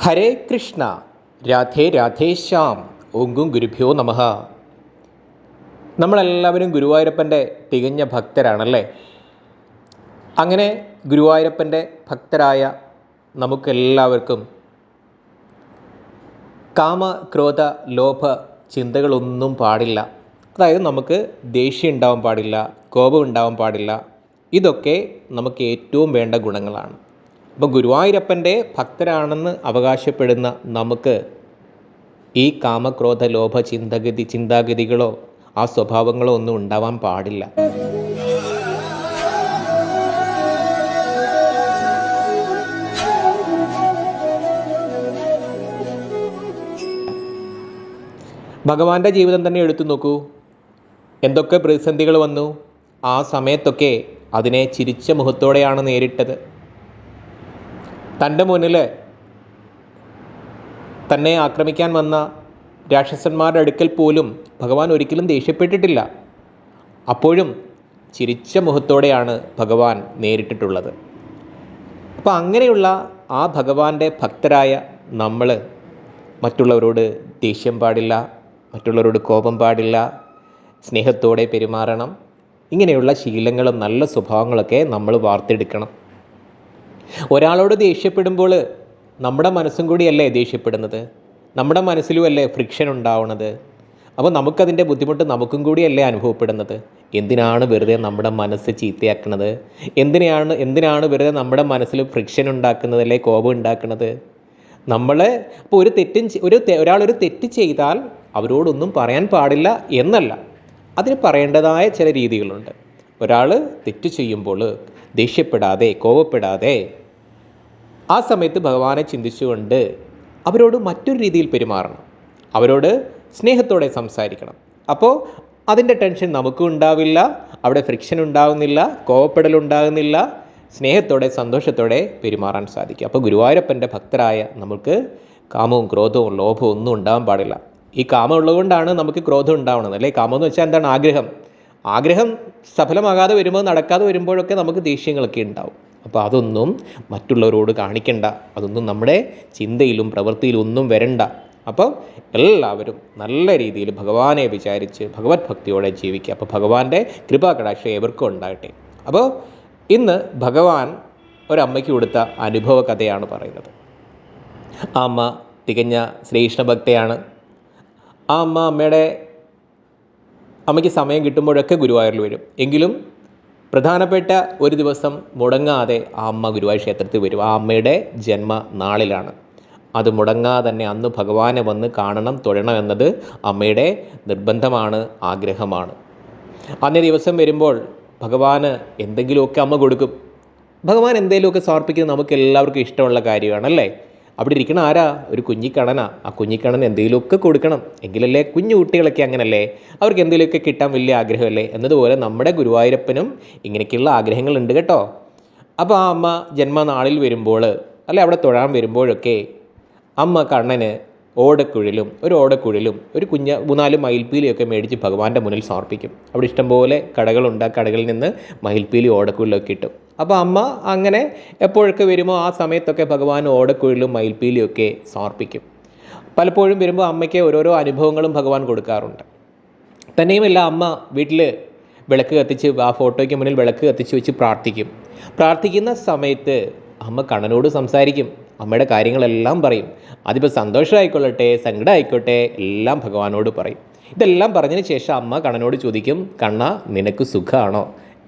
ഹരേ കൃഷ്ണ രാധേ രാധേ രാധേശ്യാം ഓങ്കും ഗുരുഭ്യോ നമഃ. നമ്മളെല്ലാവരും ഗുരുവായൂരപ്പന്റെ തികഞ്ഞ ഭക്തരാണല്ലേ? അങ്ങനെ ഗുരുവായൂരപ്പന്റെ ഭക്തരായ നമുക്കെല്ലാവർക്കും കാമ ക്രോധ ലോഭ ചിന്തകളൊന്നും പാടില്ല. അതായത് നമുക്ക് ദേഷ്യം ഉണ്ടാവാൻ പാടില്ല കോപം ഉണ്ടാവാൻ പാടില്ല. ഇതൊക്കെ നമുക്ക് ഏറ്റവും വേണ്ട ഗുണങ്ങളാണ്. അപ്പോൾ ഗുരുവായൂരപ്പന്റെ ഭക്തരാണെന്ന് അവകാശപ്പെടുന്ന നമുക്ക് ഈ കാമക്രോധ ലോഭ ചിന്തഗതി ചിന്താഗതികളോ ആ സ്വഭാവങ്ങളോ ഒന്നും ഉണ്ടാവാൻ പാടില്ല. ഭഗവാന്റെ ജീവിതം തന്നെ എടുത്തു നോക്കൂ. എന്തൊക്കെ പ്രതിസന്ധികൾ വന്നു? ആ സമയത്തൊക്കെ അതിനെ ചിരിച്ച മുഖത്തോടെയാണ് നേരിട്ടത്. തന്റെ മുന്നിൽ തന്നെ ആക്രമിക്കാൻ വന്ന രാക്ഷസന്മാരുടെ അടുക്കൽ പോലും ഭഗവാൻ ഒരിക്കലും ദേഷ്യപ്പെട്ടിട്ടില്ല. അപ്പോഴും ചിരിച്ച മുഖത്തോടെയാണ് ഭഗവാൻ നേരിട്ടിട്ടുള്ളത്. അപ്പോൾ അങ്ങനെയുള്ള ആ ഭഗവാന്റെ ഭക്തരായ നമ്മൾ മറ്റുള്ളവരോട് ദേഷ്യം പാടില്ല മറ്റുള്ളവരോട് കോപം പാടില്ല സ്നേഹത്തോടെ പെരുമാറണം ഇങ്ങനെയുള്ള ശീലങ്ങളും നല്ല സ്വഭാവങ്ങളൊക്കെ നമ്മൾ വാർത്തെടുക്കണം. ഒരാളോട് ദേഷ്യപ്പെടുമ്പോൾ നമ്മുടെ മനസ്സും കൂടിയല്ലേ ദേഷ്യപ്പെടുന്നത്? നമ്മുടെ മനസ്സിലും അല്ലേ ഫ്രിക്ഷൻ ഉണ്ടാവുന്നത് അപ്പോൾ നമുക്കതിന്റെ ബുദ്ധിമുട്ട് നമുക്കും കൂടിയല്ലേ അനുഭവപ്പെടുന്നത്? എന്തിനാണ് വെറുതെ നമ്മുടെ മനസ്സ് ചീത്തയാക്കുന്നത് എന്തിനാണ് എന്തിനാണ് വെറുതെ നമ്മുടെ മനസ്സിൽ ഫ്രിക്ഷൻ ഉണ്ടാക്കുന്നത് അല്ലെ കോപം ഉണ്ടാക്കുന്നത് നമ്മൾ ഇപ്പോൾ ഒരു തെറ്റും ഒരു ഒരാളൊരു തെറ്റ് ചെയ്താൽ അവരോടൊന്നും പറയാൻ പാടില്ല എന്നല്ല. അതിന് പറയേണ്ടതായ ചില രീതികളുണ്ട്. ഒരാൾ തെറ്റ് ചെയ്യുമ്പോൾ ദേഷ്യപ്പെടാതെ കോപപ്പെടാതെ. ആ സമയത്ത് ഭഗവാനെ ചിന്തിച്ചുകൊണ്ട് അവരോട് മറ്റൊരു രീതിയിൽ പെരുമാറണം. അവരോട് സ്നേഹത്തോടെ സംസാരിക്കണം. അപ്പോൾ അതിന്റെ ടെൻഷൻ നമുക്കും ഉണ്ടാവില്ല അവിടെ ഫ്രിക്ഷൻ ഉണ്ടാകുന്നില്ല കോപപ്പെടൽ ഉണ്ടാകുന്നില്ല സ്നേഹത്തോടെ സന്തോഷത്തോടെ പെരുമാറാൻ സാധിക്കും. അപ്പോൾ ഗുരുവായൂരപ്പന്റെ ഭക്തരായ നമുക്ക് കാമവും ക്രോധവും ലോഭവും ഒന്നും ഉണ്ടാകാൻ പാടില്ല. ഈ കാമം ഉള്ളതുകൊണ്ടാണ് നമുക്ക് ക്രോധം ഉണ്ടാവുന്നത് അല്ലേ? കാമം എന്ന് വെച്ചാൽ എന്താണ്? ആഗ്രഹം. ആഗ്രഹം സഫലമാകാതെ വരുമ്പോൾ നടക്കാതെ വരുമ്പോഴൊക്കെ നമുക്ക് ദേഷ്യങ്ങളൊക്കെ ഉണ്ടാവും. അപ്പോൾ അതൊന്നും മറ്റുള്ളവരോട് കാണിക്കണ്ട. അതൊന്നും നമ്മുടെ ചിന്തയിലും പ്രവൃത്തിയിലും ഒന്നും വരണ്ട. അപ്പോൾ എല്ലാവരും നല്ല രീതിയിൽ ഭഗവാനെ വിചാരിച്ച് ഭഗവത് ഭക്തിയോടെ ജീവിക്കുക. അപ്പോൾ ഭഗവാന്റെ കൃപാകടാക്ഷം ഏവർക്കും ഉണ്ടാകട്ടെ. അപ്പോൾ ഇന്ന് ഭഗവാൻ ഒരമ്മയ്ക്ക് കൊടുത്ത അനുഭവ കഥയാണ് പറയുന്നത്. ആ അമ്മ തികഞ്ഞ ശ്രീകൃഷ്ണഭക്തയാണ് ആ അമ്മ അമ്മയുടെ അമ്മയ്ക്ക് സമയം കിട്ടുമ്പോഴൊക്കെ ഗുരുവായൂരിൽ വരും. എങ്കിലും പ്രധാനപ്പെട്ട ഒരു ദിവസം മുടങ്ങാതെ ആ അമ്മ ഗുരുവായൂർ ക്ഷേത്രത്തിൽ വരും. ആ അമ്മയുടെ ജന്മ നാളിലാണ് അത് മുടങ്ങാതെ തന്നെ അന്ന് ഭഗവാനെ വന്ന് കാണണം തൊഴണം എന്നത് അമ്മയുടെ നിർബന്ധമാണ് ആഗ്രഹമാണ്. അന്നേ ദിവസം വരുമ്പോൾ ഭഗവാന് എന്തെങ്കിലുമൊക്കെ അമ്മ കൊടുക്കും. ഭഗവാൻ എന്തെങ്കിലുമൊക്കെ സമർപ്പിക്കുന്നത് നമുക്ക് എല്ലാവർക്കും ഇഷ്ടമുള്ള കാര്യമാണ് അല്ലേ അവിടെ ഇരിക്കണ ആരാ? ഒരു കുഞ്ഞിക്കണനാ ആ കുഞ്ഞിക്കണൻ എന്തെങ്കിലുമൊക്കെ കൊടുക്കണം. എങ്കിലല്ലേ കുഞ്ഞു കുട്ടികളൊക്കെ അങ്ങനല്ലേ? അവർക്ക് എന്തെങ്കിലുമൊക്കെ കിട്ടാൻ വലിയ ആഗ്രഹമല്ലേ? എന്നതുപോലെ നമ്മുടെ ഗുരുവായൂരപ്പനും ഇങ്ങനെയൊക്കെയുള്ള ആഗ്രഹങ്ങളുണ്ട് കേട്ടോ. അപ്പോൾ ആ അമ്മ ജന്മനാളിൽ വരുമ്പോൾ അല്ലെ അവിടെ തൊഴാൻ വരുമ്പോഴൊക്കെ അമ്മ കണ്ണന് ഓടക്കുഴലും ഒരു ഓടക്കുഴലും ഒരു കുഞ്ഞ മൂന്നാൽ മയിൽപ്പീലിയൊക്കെ മേടിച്ച് ഭഗവാന്റെ മുന്നിൽ സമർപ്പിക്കും. അവിടെ ഇഷ്ടംപോലെ കടകളുണ്ട്. ആ കടകളിൽ നിന്ന് മയിൽപ്പീലി ഓടക്കുഴലൊക്കെ കിട്ടും. അപ്പോൾ അമ്മ അങ്ങനെ എപ്പോഴൊക്കെ വരുമോ ആ സമയത്തൊക്കെ ഭഗവാൻ ഓടക്കുഴലും മയിൽപ്പീലിയൊക്കെ സമർപ്പിക്കും. പലപ്പോഴും വരുമ്പോൾ അമ്മയ്ക്ക് ഓരോരോ അനുഭവങ്ങളും ഭഗവാൻ കൊടുക്കാറുണ്ട്. തന്നെയുമല്ല അമ്മ വീട്ടിൽ വിളക്ക് കത്തിച്ച് ആ ഫോട്ടോയ്ക്ക് മുന്നിൽ വിളക്ക് കത്തിച്ച് വെച്ച് പ്രാർത്ഥിക്കും. പ്രാർത്ഥിക്കുന്ന സമയത്ത് അമ്മ കണ്ണനോട് സംസാരിക്കും. അമ്മയുടെ കാര്യങ്ങളെല്ലാം പറയും. അതിപ്പോൾ സന്തോഷമായിക്കൊള്ളട്ടെ സങ്കടമായിക്കോട്ടെ എല്ലാം ഭഗവാനോട് പറയും. ഇതെല്ലാം പറഞ്ഞതിന് ശേഷം അമ്മ കണ്ണനോട് ചോദിക്കും കണ്ണ നിനക്ക് സുഖമാണോ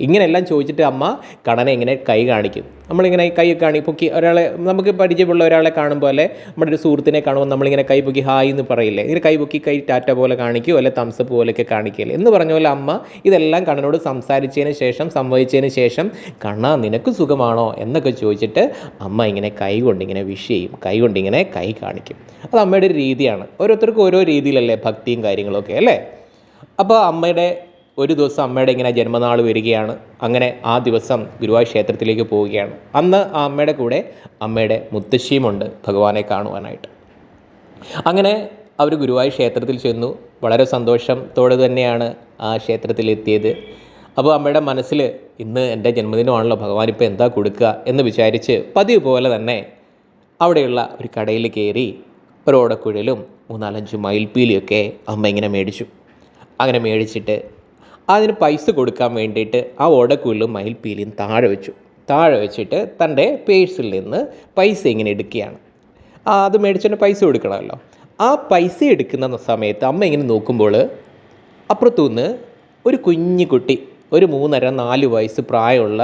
ഇങ്ങനെയെല്ലാം ചോദിച്ചിട്ട് അമ്മ കണ്ണനെ ഇങ്ങനെ കൈ കാണിക്കും. നമ്മളിങ്ങനെ കൈ കാണി പൊക്കി ഒരാളെ നമുക്ക് പരിചയമുള്ള ഒരാളെ കാണുമ്പോൾ അല്ലെ നമ്മുടെ ഒരു സുഹൃത്തിനെ കാണുമ്പോൾ നമ്മളിങ്ങനെ കൈ പൊക്കി ഹായ് എന്ന് പറയില്ലേ ഇങ്ങനെ കൈ പൊക്കി കൈ ടാറ്റ പോലെ കാണിക്കുമോ അല്ലെ തംസപ്പ് പോലെയൊക്കെ കാണിക്കില്ലേ എന്ന് പറഞ്ഞ പോലെ അമ്മ ഇതെല്ലാം കണ്ണനോട് സംസാരിച്ചതിന് ശേഷം സംവദിച്ചതിന് ശേഷം കണ്ണ നിനക്ക് സുഖമാണോ? എന്നൊക്കെ ചോദിച്ചിട്ട് അമ്മ ഇങ്ങനെ കൈ കൊണ്ടിങ്ങനെ വിഷ് ചെയ്യും കൈ കൊണ്ടിങ്ങനെ കൈ കാണിക്കും. അത് അമ്മയുടെ ഒരു രീതിയാണ്. ഓരോരുത്തർക്കും ഓരോ രീതിയിലല്ലേ ഭക്തിയും കാര്യങ്ങളൊക്കെ അല്ലേ? അപ്പോൾ അമ്മയുടെ ഒരു ദിവസം അമ്മയുടെ ഇങ്ങനെ ജന്മനാൾ വരികയാണ്. അങ്ങനെ ആ ദിവസം ഗുരുവായൂർ ക്ഷേത്രത്തിലേക്ക് പോവുകയാണ്. അന്ന് ആ അമ്മയുടെ കൂടെ അമ്മയുടെ മുത്തശ്ശിയുമുണ്ട് ഭഗവാനെ കാണുവാനായിട്ട്. അങ്ങനെ അവർ ഗുരുവായൂർ ക്ഷേത്രത്തിൽ ചെന്നു. വളരെ സന്തോഷത്തോടെ തന്നെയാണ് ആ ക്ഷേത്രത്തിൽ എത്തിയത്. അപ്പോൾ അമ്മയുടെ മനസ്സിൽ ഇന്ന് എന്റെ ജന്മദിനമാണല്ലോ ഭഗവാൻ ഇപ്പോൾ എന്താ കൊടുക്കുക എന്ന് വിചാരിച്ച് പതിവ് പോലെ തന്നെ അവിടെയുള്ള ഒരു കടയിൽ കയറി ഒരു ഓടക്കുഴലും മൂന്നാലഞ്ച് മയിൽപ്പീലിയൊക്കെ അമ്മ ഇങ്ങനെ മേടിച്ചു. അങ്ങനെ മേടിച്ചിട്ട് അതിന് പൈസ കൊടുക്കാൻ വേണ്ടിയിട്ട് ആ ഓടക്കുഴലും മയിൽപ്പീലിയും താഴെ വെച്ചു. താഴെ വെച്ചിട്ട് തന്റെ പേഴ്സിൽ നിന്ന് പൈസ ഇങ്ങനെ എടുക്കുകയാണ്. ആ അത് മേടിച്ചിട്ട് പൈസ കൊടുക്കണമല്ലോ. ആ പൈസ എടുക്കുന്ന സമയത്ത് അമ്മ ഇങ്ങനെ നോക്കുമ്പോൾ അപ്പുറത്തുനിന്ന് ഒരു കുഞ്ഞു കുട്ടി ഒരു മൂന്നര നാല് വയസ്സ് പ്രായമുള്ള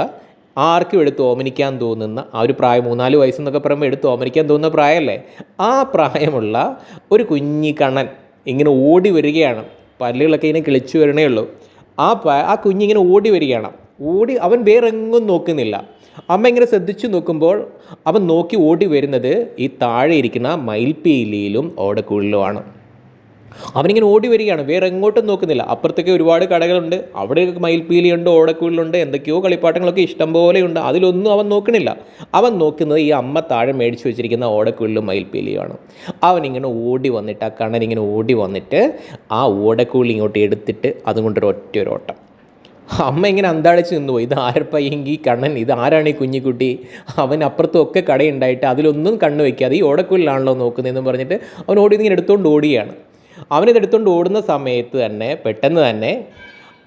ആർക്കും എടുത്ത് ഓമനിക്കാൻ തോന്നുന്ന ആ ഒരു പ്രായം മൂന്നാൽ വയസ്സെന്നൊക്കെ പറയുമ്പോൾ എടുത്ത് ഓമനിക്കാൻ തോന്നുന്ന പ്രായമല്ലേ? ആ പ്രായമുള്ള ഒരു കുഞ്ഞി കണ്ണൻ ഇങ്ങനെ ഓടി വരികയാണ്. പല്ലുകളൊക്കെ ഇങ്ങനെ കിളിച്ചു വരണേ ഉള്ളൂ. ആ ആ കുഞ്ഞിങ്ങനെ ഓടി വരികയാണ്. ഓടി അവൻ വേറെ എങ്ങും നോക്കുന്നില്ല. അമ്മ ഇങ്ങനെ ശ്രദ്ധിച്ചു നോക്കുമ്പോൾ അവൻ നോക്കി ഓടി വരുന്നത് ഈ താഴെ ഇരിക്കുന്ന മയിൽപ്പീലിയിലും ഓടക്കുള്ളിലുമാണ് അവനിങ്ങനെ ഓടി വരികയാണ്. വേറെ എങ്ങോട്ടും നോക്കുന്നില്ല. അപ്പുറത്തേക്ക് ഒരുപാട് കടകളുണ്ട്. അവിടെ മയിൽപ്പീലിയുണ്ട് ഓടക്കുഴലുണ്ട് എന്തൊക്കെയോ കളിപ്പാട്ടങ്ങളൊക്കെ ഇഷ്ടം പോലെയുണ്ട് അതിലൊന്നും അവൻ നോക്കണില്ല അവൻ നോക്കുന്നത് ഈ അമ്മ താഴെ മേടിച്ചു വെച്ചിരിക്കുന്ന ഓടക്കുഴലും മയിൽപ്പീലിയുമാണ് അവനിങ്ങനെ ഓടി വന്നിട്ട് ആ കണ്ണൻ ഇങ്ങനെ ഓടി വന്നിട്ട് ആ ഓടക്കുഴൽ ഇങ്ങോട്ട് എടുത്തിട്ട് അതും കൊണ്ടൊരു ഒറ്റ ഒരു ഓട്ടം അമ്മ ഇങ്ങനെ അന്താളിച്ച് നിന്നുപോയി ഇത് ആരപ്പയ്യെങ്കിൽ കണ്ണൻ? ഇത് ആരാണ് ഈ കുഞ്ഞിക്കുട്ടി? അവൻ അപ്പുറത്തും ഒക്കെ കടയുണ്ടായിട്ട് അതിലൊന്നും കണ്ണു വയ്ക്കാതെ ഈ ഓടക്കുള്ളിലാണല്ലോ നോക്കുന്നതെന്ന് പറഞ്ഞിട്ട് അവൻ ഓടി ഇങ്ങനെ എടുത്തുകൊണ്ട് ഓടിയാണ്. അവനിത് എടുത്തുകൊണ്ട് ഓടുന്ന സമയത്ത് തന്നെ പെട്ടെന്ന് തന്നെ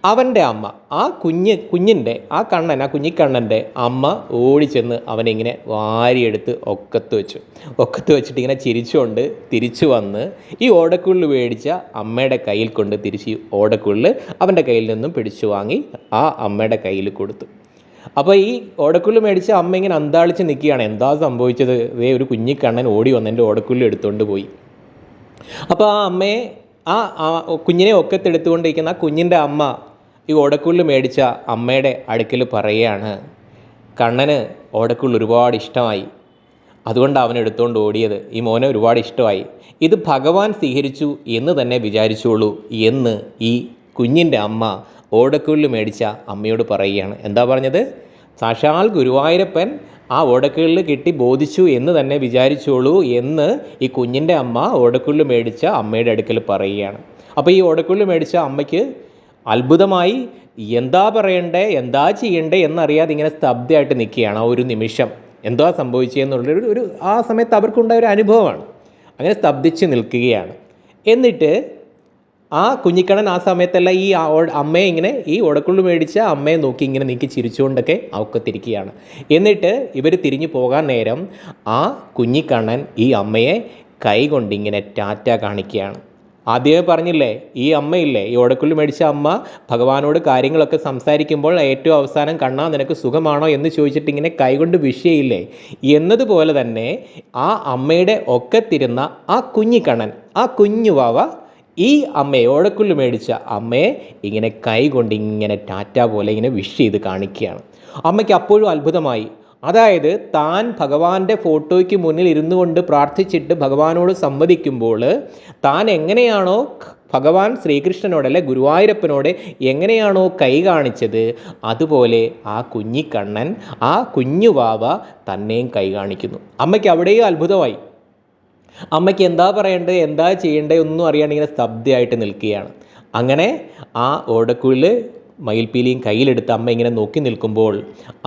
അവന്റെ അമ്മ ആ കുഞ്ഞ് കുഞ്ഞിന്റെ ആ കണ്ണൻ ആ കുഞ്ഞിക്കണ്ണന്റെ അമ്മ ഓടിച്ചെന്ന് അവനിങ്ങനെ വാരിയെടുത്ത് ഒക്കത്ത് വെച്ചു. ഒക്കത്ത് വെച്ചിട്ട് ഇങ്ങനെ ചിരിച്ചുകൊണ്ട് തിരിച്ചു വന്ന് ഈ ഓടക്കുള്ളിൽ മേടിച്ച അമ്മയുടെ കയ്യിൽ കൊണ്ട് തിരിച്ച് ഈ ഓടക്കുള്ളിൽ അവന്റെ കയ്യിൽ നിന്നും പിടിച്ചു വാങ്ങി ആ അമ്മയുടെ കയ്യിൽ കൊടുത്തു. അപ്പോൾ ഈ ഓടക്കുള്ളിൽ മേടിച്ച അമ്മ ഇങ്ങനെ അന്താളിച്ച് നിൽക്കുകയാണ്. എന്താ സംഭവിച്ചത്? ദേ ഒരു കുഞ്ഞിക്കണ്ണൻ ഓടി വന്ന് എന്റെ ഓടക്കുള്ളി എടുത്തുകൊണ്ട് പോയി. അപ്പോൾ ആ അമ്മയെ ആ കുഞ്ഞിനെ ഒക്കത്തെടുത്തുകൊണ്ടിരിക്കുന്ന ആ കുഞ്ഞിന്റെ അമ്മ ഈ ഓടക്കുള്ളിൽ മേടിച്ച അമ്മയുടെ അടുക്കൽ പറയുകയാണ് കണ്ണന് ഓടക്കുള്ളിൽ ഒരുപാട് ഇഷ്ടമായി. അതുകൊണ്ട് അവൻ എടുത്തുകൊണ്ട് ഓടിയത്. ഈ മോനെ ഒരുപാട് ഇഷ്ടമായി. ഇത് ഭഗവാൻ സ്വീകരിച്ചു എന്ന് തന്നെ വിചാരിച്ചോളൂ എന്ന് ഈ കുഞ്ഞിന്റെ അമ്മ ഓടക്കുള്ളിൽ മേടിച്ച അമ്മയോട് പറയുകയാണ്. എന്താ പറഞ്ഞത്? സാക്ഷാൽ ഗുരുവായൂരപ്പൻ ആ ഓടക്കുള്ളിൽ കിട്ടി ബോധിച്ചു എന്ന് തന്നെ വിചാരിച്ചോളൂ എന്ന് ഈ കുഞ്ഞിന്റെ അമ്മ ഓടക്കുള്ളിൽ മേടിച്ച അമ്മയുടെ അടുക്കൽ പറയുകയാണ്. അപ്പോൾ ഈ ഓടക്കുള്ളിൽ മേടിച്ച അമ്മയ്ക്ക് അത്ഭുതമായി എന്താ പറയണ്ടേ എന്താ ചെയ്യണ്ടേ എന്നറിയാതെ ഇങ്ങനെ സ്തബ്ധയായിട്ട് നിൽക്കുകയാണ് ആ ഒരു നിമിഷം. എന്താ സംഭവിച്ചതെന്നുള്ളൊരു ഒരു ആ സമയത്ത് അവർക്കുണ്ടായ ഒരു അനുഭവമാണ്. അങ്ങനെ സ്തബ്ധിച്ച് നിൽക്കുകയാണ്. എന്നിട്ട് ആ കുഞ്ഞിക്കണ്ണൻ ആ സമയത്തെല്ലാം ഈ അമ്മയെ ഇങ്ങനെ ഈ ഒടക്കുള്ളു മേടിച്ച അമ്മയെ നോക്കി ഇങ്ങനെ നീക്കി ചിരിച്ചുകൊണ്ടൊക്കെ അവക്കത്തിരിക്കുകയാണ്. എന്നിട്ട് ഇവർ തിരിഞ്ഞു പോകാൻ നേരം ആ കുഞ്ഞിക്കണ്ണൻ ഈ അമ്മയെ കൈകൊണ്ട് ഇങ്ങനെ ടാറ്റ കാണിക്കുകയാണ്. ആദ്യമേ പറഞ്ഞില്ലേ ഈ അമ്മയില്ലേ ഈ ഓടക്കുള്ളി മേടിച്ച അമ്മ ഭഗവാനോട് കാര്യങ്ങളൊക്കെ സംസാരിക്കുമ്പോൾ ഏറ്റവും അവസാനം കണ്ണാ നിനക്ക് സുഖമാണോ? എന്ന് ചോദിച്ചിട്ട് ഇങ്ങനെ കൈകൊണ്ട് വിഷയില്ലേ എന്നതുപോലെ തന്നെ ആ അമ്മയുടെ ഒക്കത്തിരുന്ന ആ കുഞ്ഞിക്കണ്ണൻ ആ കുഞ്ഞു വാവ ഈ അമ്മയെ ഓടക്കുല്ല് മേടിച്ച അമ്മയെ ഇങ്ങനെ കൈ കൊണ്ട് ഇങ്ങനെ ടാറ്റ പോലെ ഇങ്ങനെ വിഷ് ചെയ്ത് കാണിക്കുകയാണ്. അമ്മയ്ക്ക് അപ്പോഴും അത്ഭുതമായി. അതായത് താൻ ഭഗവാന്റെ ഫോട്ടോയ്ക്ക് മുന്നിൽ ഇരുന്നു കൊണ്ട് പ്രാർത്ഥിച്ചിട്ട് ഭഗവാനോട് സംവദിക്കുമ്പോൾ താൻ എങ്ങനെയാണോ ഭഗവാൻ ശ്രീകൃഷ്ണനോട് അല്ലെ ഗുരുവായൂരപ്പനോട് എങ്ങനെയാണോ കൈ കാണിച്ചത് അതുപോലെ ആ കുഞ്ഞിക്കണ്ണൻ ആ കുഞ്ഞുവാവ തന്നെയും കൈ കാണിക്കുന്നു. അമ്മയ്ക്ക് അവിടെയും അത്ഭുതമായി. അമ്മയ്ക്ക് എന്താ പറയേണ്ടത് എന്താ ചെയ്യേണ്ടത് ഒന്നും അറിയാണ്ട് ഇങ്ങനെ സ്തബ്ധയായിട്ട് നിൽക്കുകയാണ്. അങ്ങനെ ആ ഓടക്കുള്ളിൽ മയിൽപ്പീലിയും കയ്യിലെടുത്ത് അമ്മ ഇങ്ങനെ നോക്കി നിൽക്കുമ്പോൾ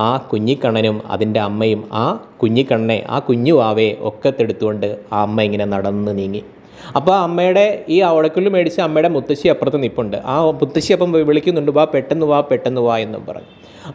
ആ കുഞ്ഞിക്കണ്ണനും അതിന്റെ അമ്മയും ആ കുഞ്ഞിക്കണ്ണനെ ആ കുഞ്ഞു വാവയെ ഒക്കത്തെടുത്തുകൊണ്ട് ആ അമ്മ ഇങ്ങനെ നടന്ന് നീങ്ങി. അപ്പോൾ അമ്മയുടെ ഈ ഓടക്കുള്ളിൽ മേടിച്ച് അമ്മയുടെ മുത്തശ്ശി അപ്പുറത്ത് നിൽപ്പുണ്ട് ആ മുത്തശ്ശി അപ്പം വിളിക്കുന്നുണ്ട് വാ പെട്ടെന്ന് വാ പെട്ടെന്ന് വാ എന്നും പറഞ്ഞു.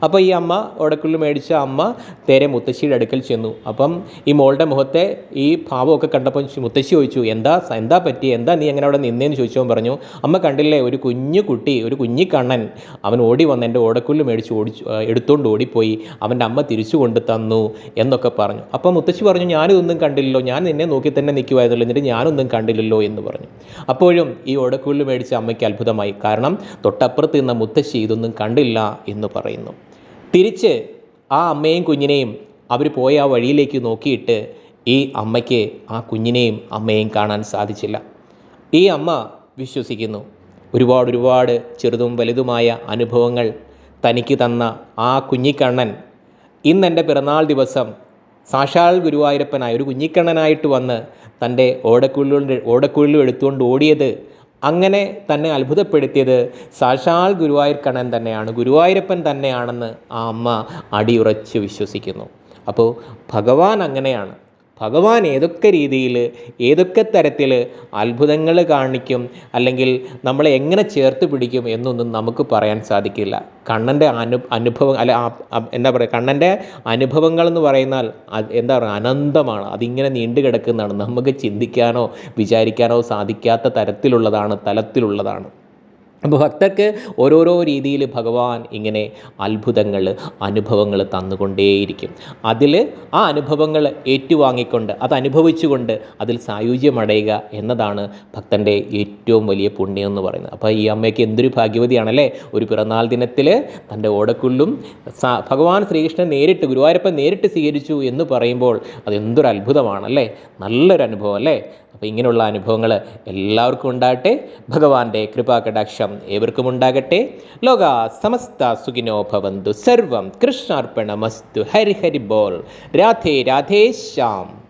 അപ്പോൾ ഈ അമ്മ ഓടക്കുള്ളിൽ മേടിച്ച അമ്മ തേരെ മുത്തശ്ശിയുടെ അടുക്കൽ ചെന്നു. അപ്പം ഈ മോളുടെ മുഖത്തെ ഈ ഭാവമൊക്കെ കണ്ടപ്പോൾ മുത്തശ്ശി ചോദിച്ചു എന്താ എന്താ പറ്റി? എന്താ നീ എങ്ങനെ അവിടെ നിന്നേന്ന്? ചോദിച്ചവൻ പറഞ്ഞു അമ്മ കണ്ടില്ലേ ഒരു കുഞ്ഞു കുട്ടി ഒരു കുഞ്ഞിക്കണ്ണൻ അവൻ ഓടി വന്ന് എന്റെ ഓടക്കുല്ല് മേടിച്ച് ഓടിച്ചു എടുത്തുകൊണ്ട് ഓടിപ്പോയി അവന്റെ അമ്മ തിരിച്ചു കൊണ്ട് തന്നു എന്നൊക്കെ പറഞ്ഞു. അപ്പം മുത്തശ്ശി പറഞ്ഞു ഞാനിതൊന്നും കണ്ടില്ലല്ലോ ഞാൻ നിന്നെ നോക്കി തന്നെ നിൽക്കുമായിരുന്നല്ലോ എന്നിട്ട് ഞാനൊന്നും കണ്ടില്ലല്ലോ എന്ന് പറഞ്ഞു. അപ്പോഴും ഈ ഓടക്കുള്ളിൽ മേടിച്ച അമ്മയ്ക്ക് അത്ഭുതമായി. കാരണം തൊട്ടപ്പുറത്ത് നിന്ന മുത്തശ്ശി ഇതൊന്നും കണ്ടില്ല എന്ന് പറയുന്നു. തിരിച്ച് ആ അമ്മയും കുഞ്ഞിനെയും അവർ പോയ ആ വഴിയിലേക്ക് നോക്കിയിട്ട് ഈ അമ്മയ്ക്ക് ആ കുഞ്ഞിനെയും അമ്മയെയും കാണാൻ സാധിച്ചില്ല. ഈ അമ്മ വിശ്വസിക്കുന്നു. ഒരുപാട് ഒരുപാട് ചെറുതും വലുതുമായ അനുഭവങ്ങൾ തനിക്ക് തന്ന ആ കുഞ്ഞിക്കണ്ണൻ ഇന്നെന്റെ പിറന്നാൾ ദിവസം സാക്ഷാൽ ഗുരുവായൂരപ്പനായി ഒരു കുഞ്ഞിക്കണ്ണനായിട്ട് വന്ന് തന്റെ ഓടക്കുള്ളിൽ ഓടക്കുഴലും എടുത്തുകൊണ്ട് ഓടിയത് അങ്ങനെ തന്നെ അത്ഭുതപ്പെടുത്തിയത് സാക്ഷാൽ ഗുരുവായൂർ കണ്ണൻ തന്നെയാണ്. ഗുരുവായൂരപ്പൻ തന്നെയാണെന്ന് ആ അമ്മ അടിയുറച്ച് വിശ്വസിക്കുന്നു. അപ്പോൾ ഭഗവാൻ അങ്ങനെയാണ്. ഭഗവാൻ ഏതൊക്കെ രീതിയിൽ ഏതൊക്കെ തരത്തിൽ അത്ഭുതങ്ങൾ കാണിക്കും അല്ലെങ്കിൽ നമ്മളെ എങ്ങനെ ചേർത്ത് പിടിക്കും എന്നൊന്നും നമുക്ക് പറയാൻ സാധിക്കില്ല. കണ്ണന്റെ അനു അനുഭവം അല്ല എന്താ പറയുക കണ്ണന്റെ അനുഭവങ്ങൾ എന്ന് പറയുന്നാൽ എന്താ പറയുക അനന്തമാണ്. അതിങ്ങനെ നീണ്ടു കിടക്കുന്നതാണ്. നമുക്ക് ചിന്തിക്കാനോ വിചാരിക്കാനോ സാധിക്കാത്ത തരത്തിലുള്ളതാണ് തലത്തിലുള്ളതാണ്. അപ്പോൾ ഭക്തർക്ക് ഓരോരോ രീതിയിൽ ഭഗവാൻ ഇങ്ങനെ അത്ഭുതങ്ങൾ അനുഭവങ്ങൾ തന്നുകൊണ്ടേയിരിക്കും. അതിൽ ആ അനുഭവങ്ങൾ ഏറ്റുവാങ്ങിക്കൊണ്ട് അത് അനുഭവിച്ചുകൊണ്ട് അതിൽ സായുജ്യമടയുക എന്നതാണ് ഭക്തന്റെ ഏറ്റവും വലിയ പുണ്യം എന്ന് പറയുന്നത്. അപ്പോൾ ഈ അമ്മയ്ക്ക് എന്തൊരു ഭാഗ്യവതിയാണല്ലേ? ഒരു പിറന്നാൾ ദിനത്തിൽ തന്റെ ഓടക്കുള്ളും ഭഗവാൻ ശ്രീകൃഷ്ണൻ നേരിട്ട് ഗുരുവായൂരപ്പൻ നേരിട്ട് സ്വീകരിച്ചു എന്ന് പറയുമ്പോൾ അതെന്തൊരു അത്ഭുതമാണല്ലേ? നല്ലൊരു അനുഭവം അല്ലേ? അപ്പോൾ ഇങ്ങനെയുള്ള അനുഭവങ്ങൾ എല്ലാവർക്കും ഉണ്ടാകട്ടെ. ഭഗവാന്റെ കൃപാകടാക്ഷം ഏവർക്കും ഉണ്ടാകട്ടെ. ലോക സമസ്ത സുഖിനോ ഭവന്തു. സർവം കൃഷ്ണാർപ്പണമസ്തു. ഹരി ഹരി ബോൾ. രാധേ രാധേ ശ്യാം.